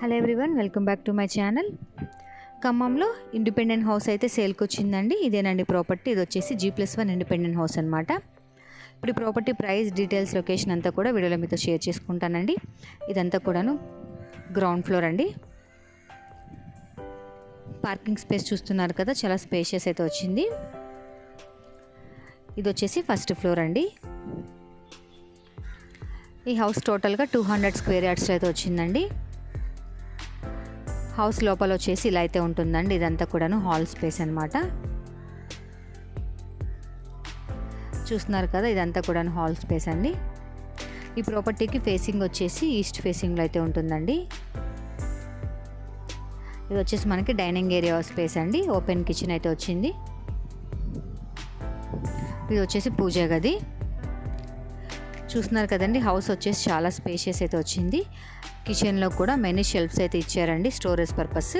Hello everyone welcome back to my channel. ఖమ్మంలో independent house అయితే సేల్కి వచ్చిందండి ఇదేనండి ప్రాపర్టీ ఇది వచ్చేసి G plus one independent house అనమాట ఇప్పుడు ఈ ప్రాపర్టీ ప్రైస్ డీటెయిల్స్ లొకేషన్ అంతా కూడా వీడియోలో మీతో షేర్ చేసుకుంటానండి. ఇదంతా కూడాను గ్రౌండ్ ఫ్లోర్ అండి. పార్కింగ్ స్పేస్ చూస్తున్నారు కదా చాలా స్పేషియస్ అయితే వచ్చింది. ఇది వచ్చేసి ఫస్ట్ ఫ్లోర్ అండి. ఈ హౌస్ టోటల్గా టూ హండ్రెడ్ స్క్వేర్ యార్డ్స్ అయితే వచ్చిందండి. హౌస్ లోపల వచ్చేసి ఇలా అయితే ఉంటుందండి. ఇదంతా కూడాను హాల్ స్పేస్ అనమాట చూస్తున్నారు కదా ఇదంతా కూడాను హాల్ స్పేస్ అండి. ఈ ప్రాపర్టీకి ఫేసింగ్ వచ్చేసి ఈస్ట్ ఫేసింగ్లో అయితే ఉంటుందండి. ఇది వచ్చేసి మనకి డైనింగ్ ఏరియా స్పేస్ అండి. ఓపెన్ కిచెన్ అయితే వచ్చింది. ఇది వచ్చేసి పూజ గది. చూస్తున్నారు కదండి హౌస్ వచ్చేసి చాలా స్పేషియస్ అయితే వచ్చింది. కిచెన్లో కూడా మెనీ షెల్ఫ్స్ అయితే ఇచ్చారండి స్టోరేజ్ పర్పస్.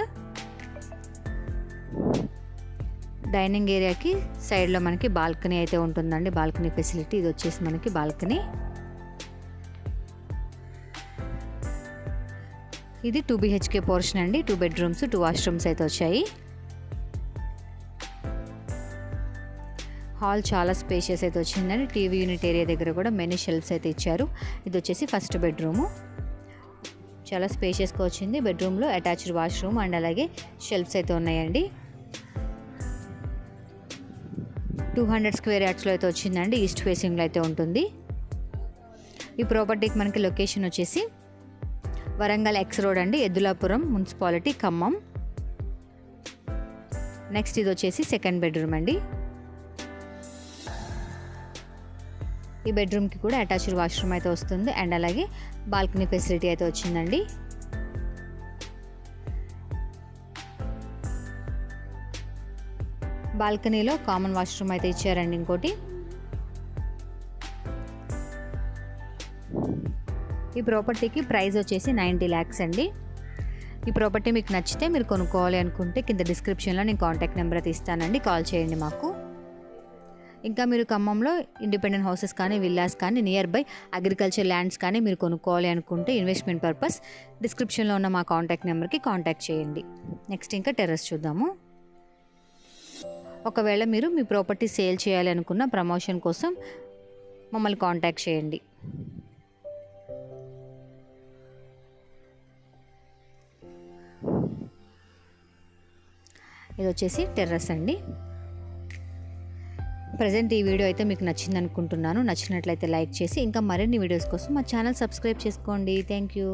డైనింగ్ ఏరియాకి సైడ్లో మనకి బాల్కనీ అయితే ఉంటుందండి బాల్కనీ ఫెసిలిటీ. ఇది వచ్చేసి మనకి బాల్కనీ. ఇది టూ బిహెచ్కే పోర్షన్ అండి టూ బెడ్రూమ్స్ టూ వాష్రూమ్స్ అయితే వచ్చాయి. హాల్ చాలా స్పేషియస్ అయితే వచ్చిందండి. టీవీ యూనిట్ ఏరియా దగ్గర కూడా మెనీ షెల్ఫ్స్ అయితే ఇచ్చారు. ఇది వచ్చేసి ఫస్ట్ బెడ్రూము. చాలా స్పేషియస్గా వచ్చింది. బెడ్రూమ్లో అటాచ్డ్ వాష్రూమ్ అండ్ అలాగే షెల్ఫ్స్ అయితే ఉన్నాయండి. టూ హండ్రెడ్ స్క్వేర్ యార్డ్స్లో అయితే వచ్చిందండి. ఈస్ట్ ఫేసింగ్లో అయితే ఉంటుంది. ఈ ప్రాపర్టీకి మనకి లొకేషన్ వచ్చేసి వరంగల్ ఎక్స్ రోడ్ అండి. ఎద్దులాపురం మున్సిపాలిటీ ఖమ్మం. నెక్స్ట్ ఇది వచ్చేసి సెకండ్ బెడ్రూమ్ అండి. ఈ బెడ్రూమ్కి కూడా అటాచ్డ్ వాష్రూమ్ అయితే వస్తుంది. అండ్ అలాగే బాల్కనీ ఫెసిలిటీ అయితే వచ్చిందండి. బాల్కనీలో కామన్ వాష్రూమ్ అయితే ఇచ్చారండి ఇంకోటి. ఈ ప్రాపర్టీకి ప్రైస్ వచ్చేసి నైంటీ ల్యాక్స్ అండి. ఈ ప్రాపర్టీ మీకు నచ్చితే మీరు కొనుక్కోవాలి అనుకుంటే కింద డిస్క్రిప్షన్లో నేను కాంటాక్ట్ నెంబర్ అయితే ఇస్తానండి. కాల్ చేయండి మాకు. ఇంకా మీరు ఖమ్మంలో ఇండిపెండెంట్ హౌసెస్ కానీ విల్లాస్ కానీ నియర్ బై అగ్రికల్చర్ ల్యాండ్స్ కానీ మీరు కొనుక్కోవాలి అనుకుంటే ఇన్వెస్ట్మెంట్ పర్పస్ డిస్క్రిప్షన్లో ఉన్న మా కాంటాక్ట్ నెంబర్కి కాంటాక్ట్ చేయండి. నెక్స్ట్ ఇంకా టెర్రస్ చూద్దాము. ఒకవేళ మీరు మీ ప్రాపర్టీ సేల్ చేయాలి అనుకున్న ప్రమోషన్ కోసం మమ్మల్ని కాంటాక్ట్ చేయండి. ఇది వచ్చేసి టెర్రస్ అండి. ప్రజెంట్ ఈ వీడియో అయితే మీకు నచ్చింది అనుకుంటున్నాను నచ్చినట్లయితే లైక్ చేసి ఇంకా మరిన్ని వీడియోస్ కోసం మా ఛానల్ సబ్స్క్రైబ్ చేసుకోండి. Thank you.